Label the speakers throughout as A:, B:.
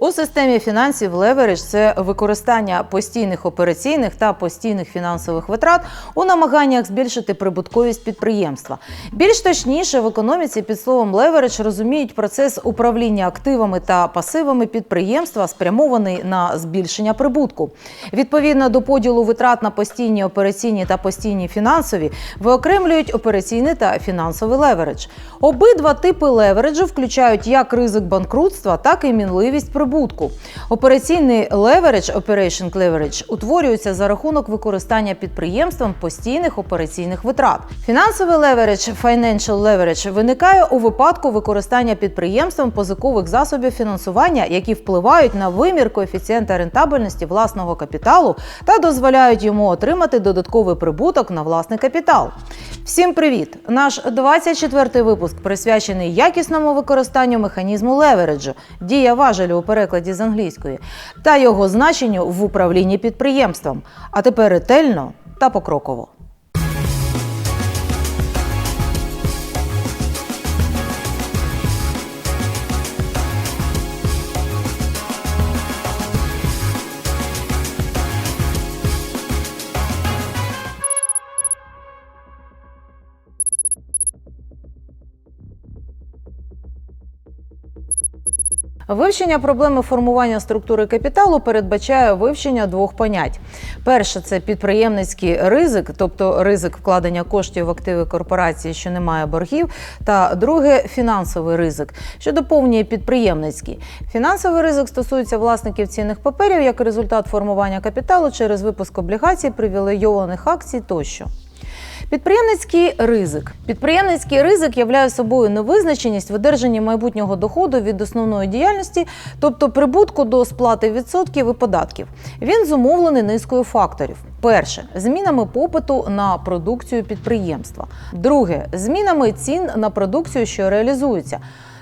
A: У системі фінансів леверидж – це використання постійних операційних та постійних фінансових витрат у намаганнях збільшити прибутковість підприємства. Більш точніше, в економіці під словом леверидж розуміють процес управління активами та пасивами підприємства, спрямований на збільшення прибутку. Відповідно до поділу витрат на постійні операційні та постійні фінансові, виокремлюють операційний та фінансовий леверидж. Обидва типи левериджу включають як ризик банкрутства, так і мінливість прибутку. Операційний леверидж, operation leverage, утворюється за рахунок використання підприємством постійних операційних витрат. Фінансовий леверидж, financial leverage, виникає у випадку використання підприємством позикових засобів фінансування, які впливають на вимір коефіцієнта рентабельності власного капіталу та дозволяють йому отримати додатковий прибуток на власний капітал. Всім привіт! Наш 24-й випуск присвячений якісному використанню механізму левереджу, дія важелю у перекладі з англійської, та його значенню в управлінні підприємством. А тепер ретельно та покроково. Вивчення проблеми формування структури капіталу передбачає вивчення двох понять. Перше це підприємницький ризик, тобто ризик вкладення коштів в активи корпорації, що не має боргів. Та друге фінансовий ризик, що доповнює підприємницький. Фінансовий ризик стосується власників цінних паперів як результат формування капіталу через випуск облігацій, привілейованих акцій тощо. Підприємницький ризик. Підприємницький ризик являє собою невизначеність в одержанні майбутнього доходу від основної діяльності, тобто прибутку до сплати відсотків і податків. Він зумовлений низкою факторів. Перше змінами попиту на продукцію підприємства. Друге змінами цін на продукцію, що реалізується.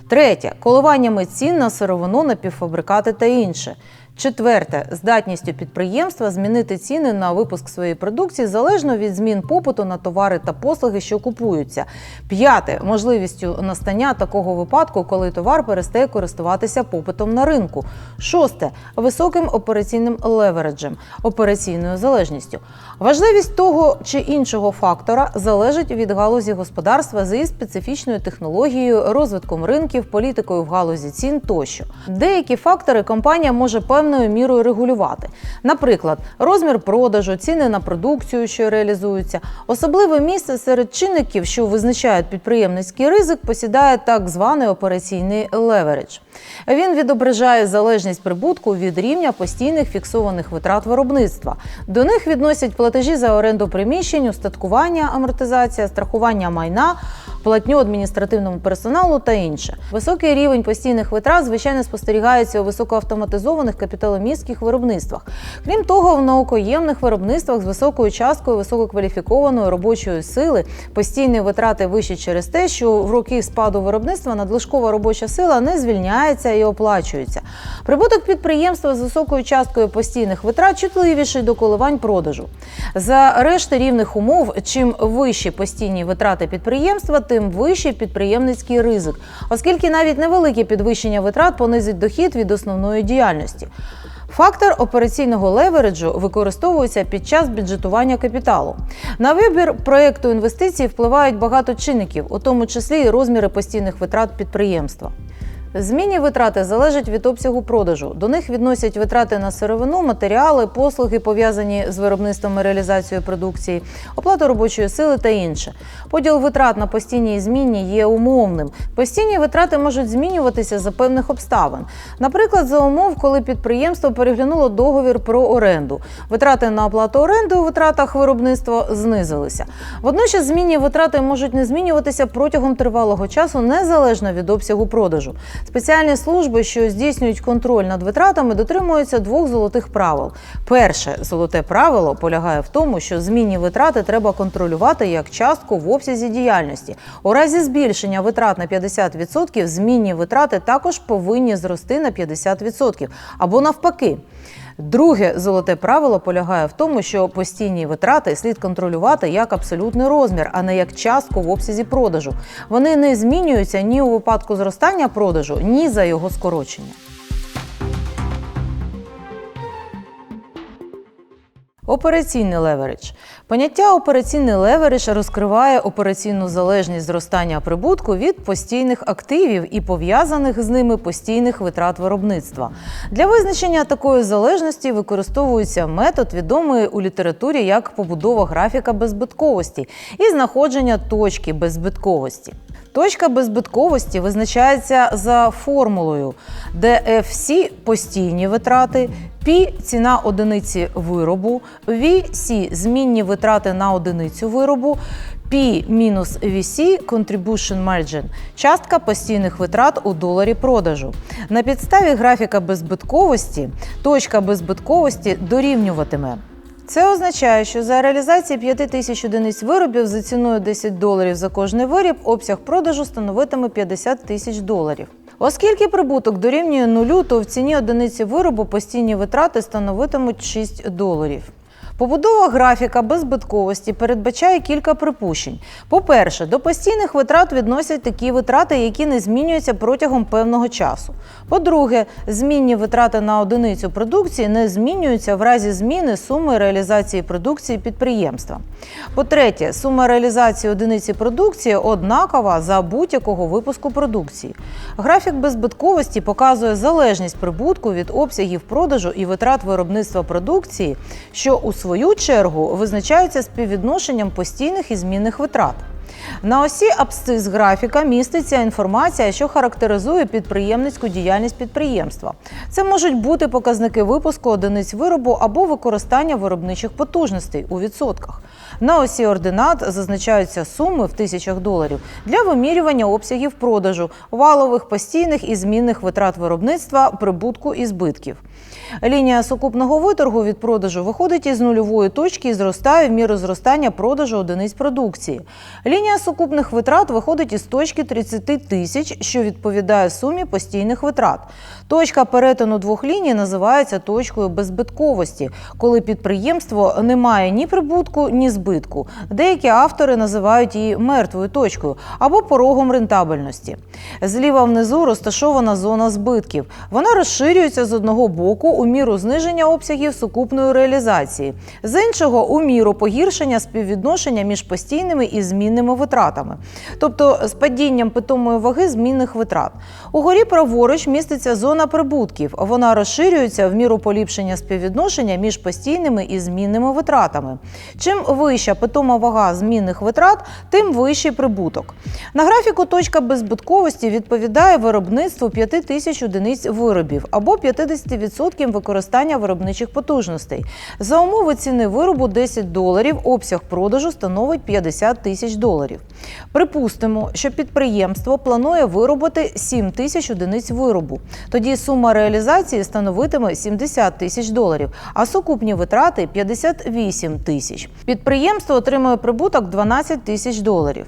A: Третє коливаннями цін на сировину, напівфабрикати та інше. Четверте здатністю підприємства змінити ціни на випуск своєї продукції залежно від змін попиту на товари та послуги, що купуються. П'яте можливістю настання такого випадку, коли товар перестає користуватися попитом на ринку. Шосте високим операційним левереджем, операційною залежністю. Важливість того чи іншого фактора залежить від галузі господарства з її специфічною технологією, розвитком ринків, політикою в галузі цін тощо. Деякі фактори компанія може певною мірою регулювати. Наприклад, розмір продажу, ціни на продукцію, що реалізуються. Особливе місце серед чинників, що визначають підприємницький ризик, посідає так званий операційний левередж. Він відображає залежність прибутку від рівня постійних фіксованих витрат виробництва. До них відносять платежі за оренду приміщень, устаткування, амортизація, страхування майна, платню адміністративному персоналу та інше. Високий рівень постійних витрат, звичайно, спостерігається у високоавтоматизованих капіталомістких виробництвах. Крім того, в наукоємних виробництвах з високою часткою висококваліфікованої робочої сили постійні витрати вищі через те, що в роки спаду виробництва надлишкова робоча сила не звільняється і оплачується. Прибуток підприємства з високою часткою постійних витрат чутливіший до коливань продажу. За решти рівних умов, чим вищі постійні витрати підприємства, тим вищий підприємницький ризик, оскільки навіть невелике підвищення витрат понизить дохід від основної діяльності. Фактор операційного левереджу використовується під час бюджетування капіталу. На вибір проєкту інвестицій впливають багато чинників, у тому числі і розміри постійних витрат підприємства. Змінні витрати залежать від обсягу продажу. До них відносять витрати на сировину, матеріали, послуги, пов'язані з виробництвом і реалізацією продукції, оплату робочої сили та інше. Поділ витрат на постійні і змінні є умовним. Постійні витрати можуть змінюватися за певних обставин. Наприклад, за умов, коли підприємство переглянуло договір про оренду. Витрати на оплату оренди у витратах виробництва знизилися. Водночас змінні витрати можуть не змінюватися протягом тривалого часу незалежно від обсягу продажу. Спеціальні служби, що здійснюють контроль над витратами, дотримуються двох золотих правил. Перше золоте правило полягає в тому, що змінні витрати треба контролювати як частку в обсязі діяльності. У разі збільшення витрат на 50%, змінні витрати також повинні зрости на 50% або навпаки. Друге золоте правило полягає в тому, що постійні витрати слід контролювати як абсолютний розмір, а не як частку в обсязі продажу. Вони не змінюються ні у випадку зростання продажу, ні за його скорочення. Операційний левередж. Поняття операційний леверидж розкриває операційну залежність зростання прибутку від постійних активів і пов'язаних з ними постійних витрат виробництва. Для визначення такої залежності використовується метод, відомий у літературі як побудова графіка беззбитковості і знаходження точки беззбитковості. Точка беззбитковості визначається за формулою, де FC – постійні витрати, P – ціна одиниці виробу, VC – змінні витрати на одиницю виробу, P мінус VC – Contribution Margin – частка постійних витрат у доларі продажу. На підставі графіка беззбитковості точка беззбитковості дорівнюватиме це означає, що за реалізації 5 тисяч одиниць виробів за ціною 10 доларів за кожний виріб обсяг продажу становитиме 50 тисяч доларів. Оскільки прибуток дорівнює нулю, то в ціні одиниці виробу постійні витрати становитимуть 6 доларів. Побудова графіка беззбитковості передбачає кілька припущень. По-перше, до постійних витрат відносять такі витрати, які не змінюються протягом певного часу. По-друге, змінні витрати на одиницю продукції не змінюються в разі зміни суми реалізації продукції підприємства. По-третє, сума реалізації одиниці продукції однакова за будь-якого випуску продукції. Графік беззбитковості показує залежність прибутку від обсягів продажу і витрат виробництва продукції, що у свою чергу визначаються співвідношенням постійних і змінних витрат. На осі абсцис графіка міститься інформація, що характеризує підприємницьку діяльність підприємства. Це можуть бути показники випуску одиниць виробу або використання виробничих потужностей у відсотках. На осі ординат зазначаються суми в тисячах доларів для вимірювання обсягів продажу, валових постійних і змінних витрат виробництва, прибутку і збитків. Лінія сукупного виторгу від продажу виходить із нульової точки і зростає в міру зростання продажу одиниць продукції. Лінія сукупних витрат виходить із точки 30 тисяч, що відповідає сумі постійних витрат. Точка перетину двох ліній називається точкою беззбитковості, коли підприємство не має ні прибутку, ні збитку. Деякі автори називають її мертвою точкою або порогом рентабельності. Зліва внизу розташована зона збитків. Вона розширюється з одного боку у міру зниження обсягів сукупної реалізації, з іншого у міру погіршення співвідношення між постійними і змінними витратами, тобто з падінням питомої ваги змінних витрат. Угорі праворуч міститься зона прибутків. Вона розширюється в міру поліпшення співвідношення між постійними і змінними витратами. Чим вища питома вага змінних витрат, тим вищий прибуток. На графіку точка беззбитковості відповідає виробництву 5 тисяч одиниць виробів або 50% використання виробничих потужностей. За умови ціни виробу 10 доларів, обсяг продажу становить 50 тисяч доларів. Припустимо, що підприємство планує виробити 7 тисяч одиниць виробу. Тоді сума реалізації становитиме 70 тисяч доларів, а сукупні витрати 58 тисяч. Підприємство отримує прибуток 12 тисяч доларів.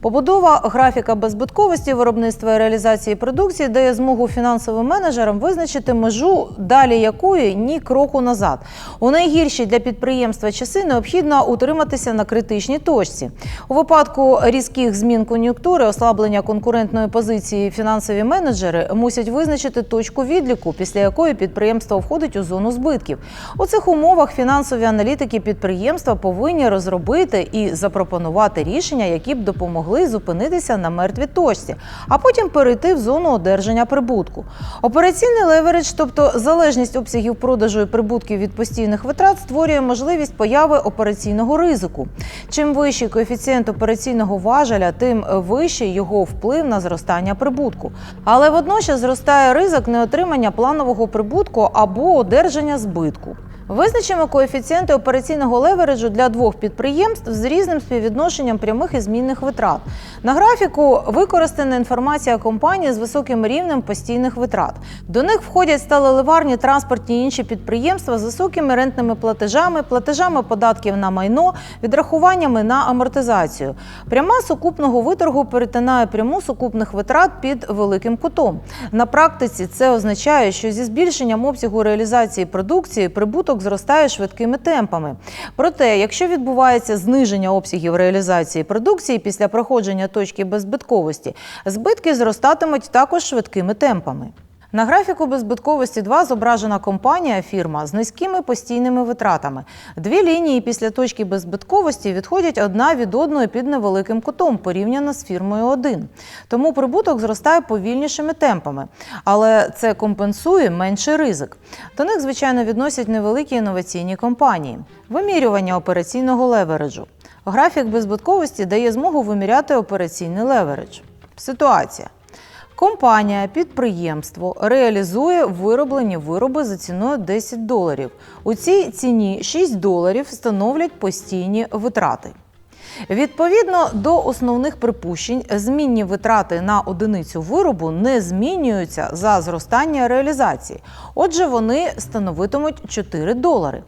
A: Побудова графіка беззбитковості виробництва і реалізації продукції дає змогу фінансовим менеджерам визначити межу, далі якої ні кроку назад. У найгірші для підприємства часи необхідно утриматися на критичній точці. У випадку різких змін кон'юнктури, ослаблення конкурентної позиції, фінансові менеджери мусять визначити точку відліку, після якої підприємство входить у зону збитків. У цих умовах фінансові аналітики підприємства повинні розробити і запропонувати рішення, які б допомогли зупинитися на мертвій точці, а потім перейти в зону одержання прибутку. Операційний леверидж, тобто залежність обсягів продажу і прибутків від постійних витрат, створює можливість появи операційного ризику. Чим вищий коефіцієнт операційного важеля, тим вищий його вплив на зростання прибутку. Але водночас зростає ризик неотримання планового прибутку або одержання збитку. Визначимо коефіцієнти операційного левереджу для двох підприємств з різним співвідношенням прямих і змінних витрат. На графіку використана інформація компанії з високим рівнем постійних витрат. До них входять сталеливарні, транспортні і інші підприємства з високими рентними платежами, платежами податків на майно, відрахуваннями на амортизацію. Пряма сукупного виторгу перетинає пряму сукупних витрат під великим кутом. На практиці це означає, що зі збільшенням обсягу реалізації продукції прибуток зростає швидкими темпами. Проте, якщо відбувається зниження обсягів реалізації продукції після проходження точки беззбитковості, збитки зростатимуть також швидкими темпами. На графіку беззбитковості 2 зображена компанія фірма з низькими постійними витратами. Дві лінії після точки беззбитковості відходять одна від одної під невеликим кутом порівняно з фірмою 1. Тому прибуток зростає повільнішими темпами, але це компенсує менший ризик. До них, звичайно, відносять невеликі інноваційні компанії. Вимірювання операційного левереджу. Графік беззбитковості дає змогу виміряти операційний левередж. Ситуація. Компанія, підприємство реалізує вироблені вироби за ціною 10 доларів. У цій ціні 6 доларів становлять постійні витрати. Відповідно до основних припущень, змінні витрати на одиницю виробу не змінюються за зростання реалізації. Отже, вони становитимуть 4 долари.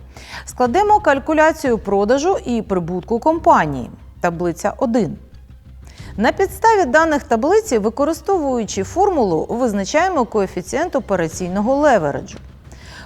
A: Складемо калькуляцію продажу і прибутку компанії. Таблиця 1. На підставі даних таблиці, використовуючи формулу, визначаємо коефіцієнт операційного левереджу.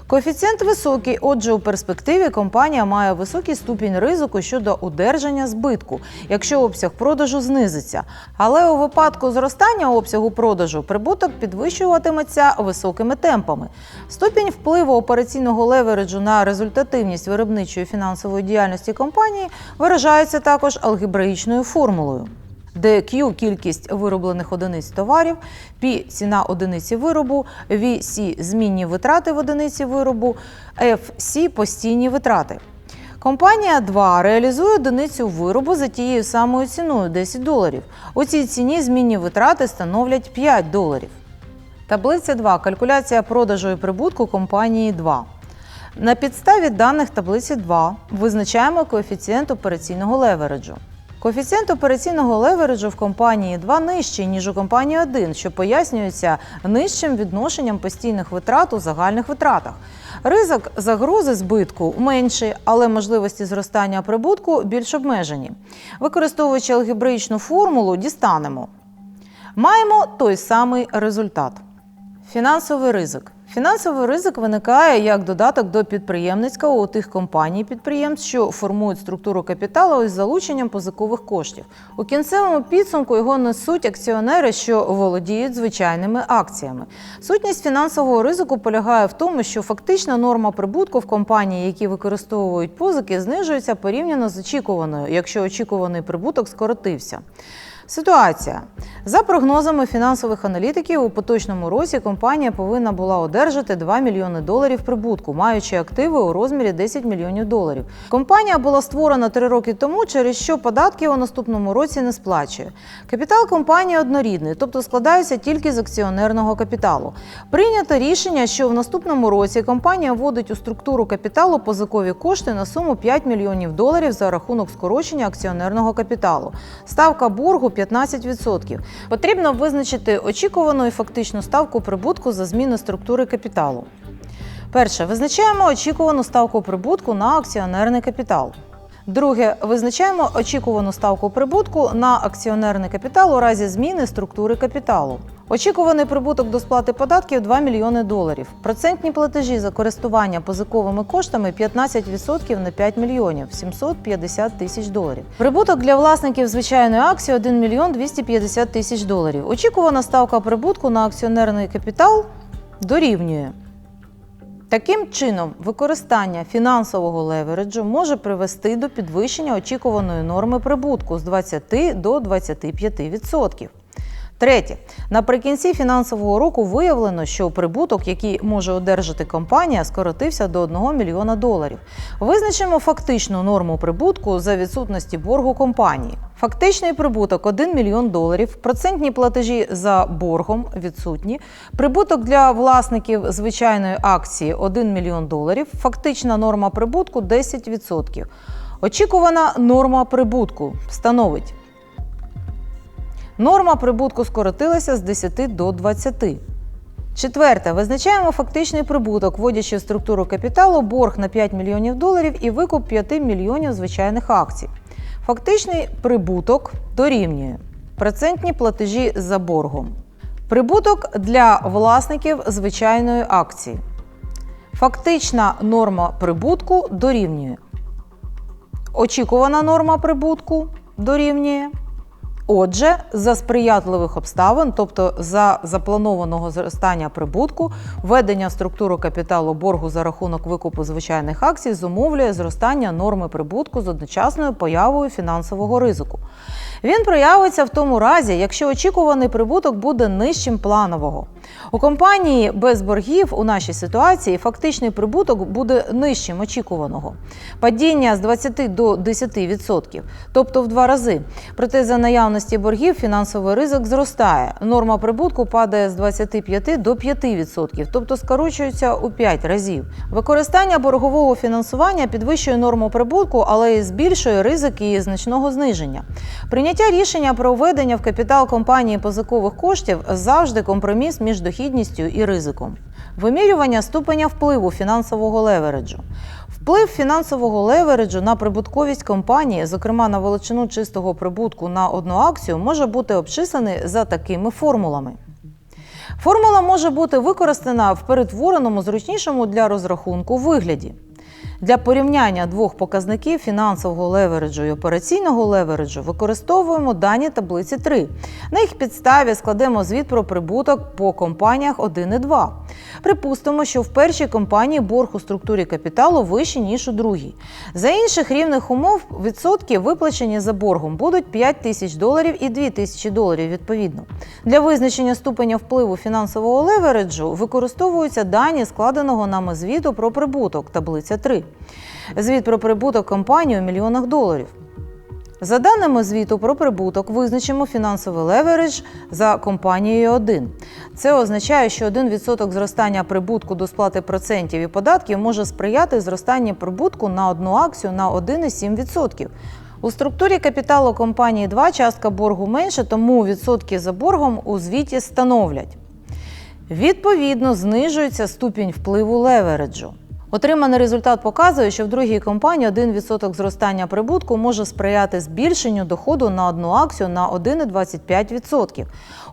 A: Коефіцієнт високий, отже, у перспективі компанія має високий ступінь ризику щодо одержання збитку, якщо обсяг продажу знизиться. Але у випадку зростання обсягу продажу прибуток підвищуватиметься високими темпами. Ступінь впливу операційного левереджу на результативність виробничої фінансової діяльності компанії виражається також алгебраїчною формулою де Q – кількість вироблених одиниць товарів, P – ціна одиниці виробу, VC – змінні витрати в одиниці виробу, FC – постійні витрати. Компанія 2 реалізує одиницю виробу за тією самою ціною 10 доларів. У цій ціні змінні витрати становлять 5 доларів. Таблиця 2. Калькуляція продажу і прибутку компанії 2. На підставі даних таблиці 2 визначаємо коефіцієнт операційного левереджу. Коефіцієнт операційного левереджу в компанії 2 нижчий, ніж у компанії 1, що пояснюється нижчим відношенням постійних витрат у загальних витратах. Ризик загрози збитку менший, але можливості зростання прибутку більш обмежені. Використовуючи алгебраїчну формулу, дістанемо. Маємо той самий результат. Фінансовий ризик. Фінансовий ризик виникає як додаток до підприємницького у тих компаній підприємств, що формують структуру капіталу із залученням позикових коштів. У кінцевому підсумку його несуть акціонери, що володіють звичайними акціями. Сутність фінансового ризику полягає в тому, що фактична норма прибутку в компанії, які використовують позики, знижується порівняно з очікуваною, якщо очікуваний прибуток скоротився. Ситуація за прогнозами фінансових аналітиків, у поточному році компанія повинна була одержати 2 мільйони доларів прибутку, маючи активи у розмірі 10 мільйонів доларів. Компанія була створена три роки тому, через що податки у наступному році не сплачує. Капітал компанії однорідний, тобто складається тільки з акціонерного капіталу. Прийнято рішення, що в наступному році компанія вводить у структуру капіталу позикові кошти на суму 5 мільйонів доларів за рахунок скорочення акціонерного капіталу. Ставка боргу 15%. Потрібно визначити очікувану і фактичну ставку прибутку за зміни структури капіталу. Перше, визначаємо очікувану ставку прибутку на акціонерний капітал. Друге, визначаємо очікувану ставку прибутку на акціонерний капітал у разі зміни структури капіталу. Очікуваний прибуток до сплати податків 2 мільйони доларів. Процентні платежі за користування позиковими коштами 15% на 5 мільйонів 750 тисяч доларів. Прибуток для власників звичайної акції 1 мільйон 250 тисяч доларів. Очікувана ставка прибутку на акціонерний капітал дорівнює. Таким чином, використання фінансового левереджу може привести до підвищення очікуваної норми прибутку з 20 до 25%. Третє, наприкінці фінансового року виявлено, що прибуток, який може одержати компанія, скоротився до 1 мільйона доларів. Визначимо фактичну норму прибутку за відсутності боргу компанії. Фактичний прибуток 1 мільйон доларів, процентні платежі за боргом відсутні, прибуток для власників звичайної акції 1 мільйон доларів, фактична норма прибутку 10%. Очікувана норма прибутку становить Норма прибутку скоротилася з 10 до 20. Четверте. Визначаємо фактичний прибуток, вводячи в структуру капіталу борг на 5 мільйонів доларів і викуп 5 мільйонів звичайних акцій. Фактичний прибуток дорівнює процентні платежі за боргом. Прибуток для власників звичайної акції. Фактична норма прибутку дорівнює. Очікувана норма прибутку дорівнює Отже, за сприятливих обставин, тобто за запланованого зростання прибутку, введення структуру капіталу боргу за рахунок викупу звичайних акцій зумовлює зростання норми прибутку з одночасною появою фінансового ризику. Він проявиться в тому разі, якщо очікуваний прибуток буде нижчим планового. У компанії без боргів у нашій ситуації фактичний прибуток буде нижчим очікуваного. Падіння з 20 до 10%, тобто в два рази. Проте за наявності боргів фінансовий ризик зростає. Норма прибутку падає з 25 до 5%, тобто скорочується у 5 разів. Використання боргового фінансування підвищує норму прибутку, але і збільшує ризик її значного зниження. Прийняття рішення про введення в капітал компанії позикових коштів завжди компроміс між дохідністю і ризиком. Вимірювання ступеня впливу фінансового левереджу. Вплив фінансового левереджу на прибутковість компанії, зокрема на величину чистого прибутку на одну акцію, може бути обчислений за такими формулами. Формула може бути використана в перетвореному зручнішому для розрахунку вигляді. Для порівняння двох показників фінансового левереджу і операційного левереджу використовуємо дані таблиці 3. На їх підставі складемо звіт про прибуток по компаніях 1 і 2. Припустимо, що в першій компанії борг у структурі капіталу вищий, ніж у другій. За інших рівних умов відсотки, виплачені за боргом, будуть 5 тисяч доларів і 2 тисячі доларів відповідно. Для визначення ступеня впливу фінансового левереджу використовуються дані складеного нами звіту про прибуток, таблиця 3. Звіт про прибуток компанії у мільйонах доларів. За даними звіту про прибуток, визначимо фінансовий левередж за компанією 1. Це означає, що 1% зростання прибутку до сплати процентів і податків може сприяти зростанню прибутку на одну акцію на 1,7%. У структурі капіталу компанії 2 частка боргу менше, тому відсотки за боргом у звіті становлять. Відповідно, знижується ступінь впливу левереджу. Отриманий результат показує, що в другій компанії 1% зростання прибутку може сприяти збільшенню доходу на одну акцію на 1,25%.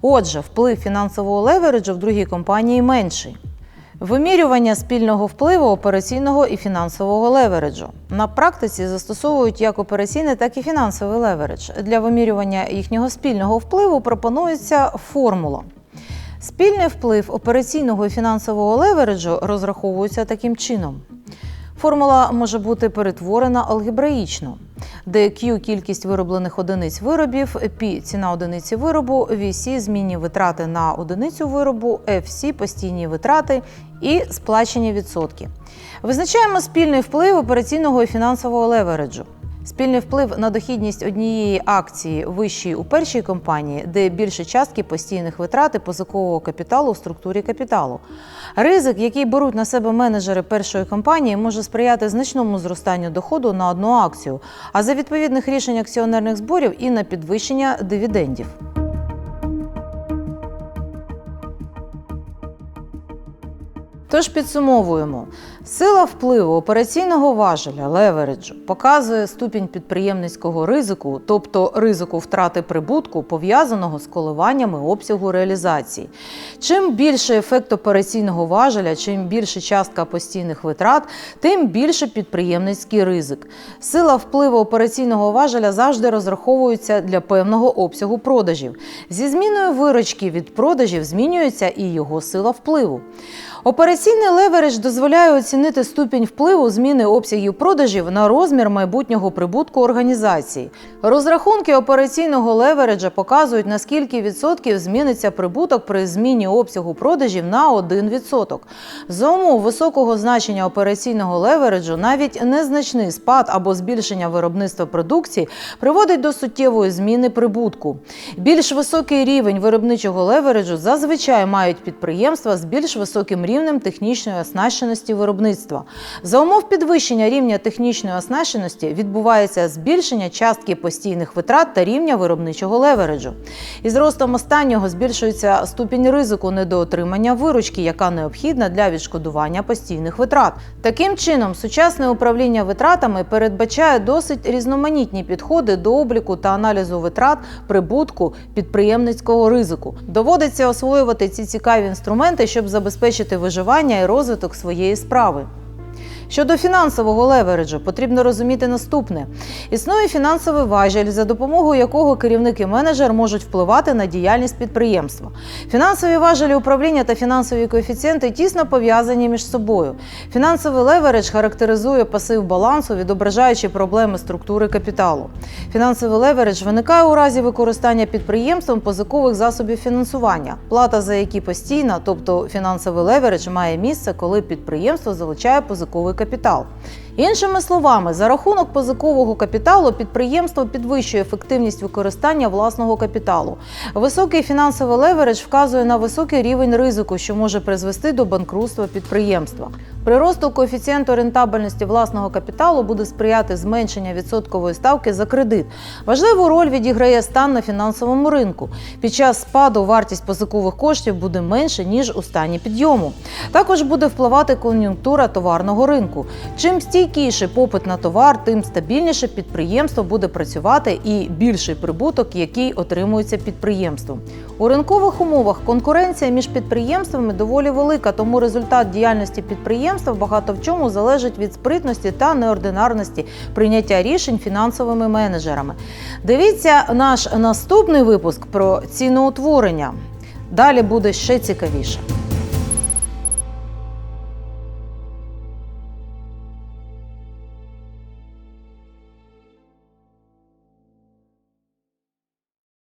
A: Отже, вплив фінансового левереджу в другій компанії менший. Вимірювання спільного впливу операційного і фінансового левереджу. На практиці застосовують як операційний, так і фінансовий левередж. Для вимірювання їхнього спільного впливу пропонується формула. Спільний вплив операційного і фінансового левереджу розраховується таким чином. Формула може бути перетворена алгебраїчно, де Q – кількість вироблених одиниць виробів, P – ціна одиниці виробу, VC – змінні витрати на одиницю виробу, FC – постійні витрати і сплачені відсотки. Визначаємо спільний вплив операційного і фінансового левереджу. Спільний вплив на дохідність однієї акції вищий у першій компанії, де більше частки постійних витрат і позикового капіталу в структурі капіталу. Ризик, який беруть на себе менеджери першої компанії, може сприяти значному зростанню доходу на одну акцію, а за відповідних рішень акціонерних зборів і на підвищення дивідендів. Тож підсумовуємо, сила впливу операційного важеля левереджу показує ступінь підприємницького ризику, тобто ризику втрати прибутку, пов'язаного з коливаннями обсягу реалізації. Чим більше ефект операційного важеля, чим більше частка постійних витрат, тим більше підприємницький ризик. Сила впливу операційного важеля завжди розраховується для певного обсягу продажів. Зі зміною виручки від продажів змінюється і його сила впливу. Операційний левередж дозволяє оцінити ступінь впливу зміни обсягів продажів на розмір майбутнього прибутку організації. Розрахунки операційного левереджа показують, наскільки відсотків зміниться прибуток при зміні обсягу продажів на 1%. За умов високого значення операційного левереджу навіть незначний спад або збільшення виробництва продукції приводить до суттєвої зміни прибутку. Більш високий рівень виробничого левереджу зазвичай мають підприємства з більш високим рівнем технічної оснащеності виробництва. За умов підвищення рівня технічної оснащеності відбувається збільшення частки постійних витрат та рівня виробничого левереджу. Із ростом останнього збільшується ступінь ризику недоотримання виручки, яка необхідна для відшкодування постійних витрат. Таким чином, сучасне управління витратами передбачає досить різноманітні підходи до обліку та аналізу витрат, прибутку, підприємницького ризику. Доводиться освоювати ці цікаві інструменти, щоб забезпечити виживання і розвиток своєї справи справи. Щодо фінансового левереджу, потрібно розуміти наступне: існує фінансовий важіль, за допомогою якого керівник і менеджер можуть впливати на діяльність підприємства. Фінансові важелі управління та фінансові коефіцієнти тісно пов'язані між собою. Фінансовий левередж характеризує пасив балансу, відображаючи проблеми структури капіталу. Фінансовий левередж виникає у разі використання підприємством позикових засобів фінансування, плата за які постійна, тобто фінансовий левередж має місце, коли підприємство залучає позиковий капітал. Іншими словами, за рахунок позикового капіталу підприємство підвищує ефективність використання власного капіталу. Високий фінансовий левередж вказує на високий рівень ризику, що може призвести до банкрутства підприємства. Приросту коефіцієнту рентабельності власного капіталу буде сприяти зменшення відсоткової ставки за кредит. Важливу роль відіграє стан на фінансовому ринку. Під час спаду вартість позикових коштів буде менше ніж у стані підйому. Також буде впливати кон'юнктура товарного ринку. Чим стійкіший попит на товар, тим стабільніше підприємство буде працювати і більший прибуток, який отримується підприємством. У ринкових умовах конкуренція між підприємствами доволі велика, тому результат діяльності підприємства багато в чому залежить від спритності та неординарності прийняття рішень фінансовими менеджерами. Дивіться наш наступний випуск про ціноутворення. Далі буде ще цікавіше.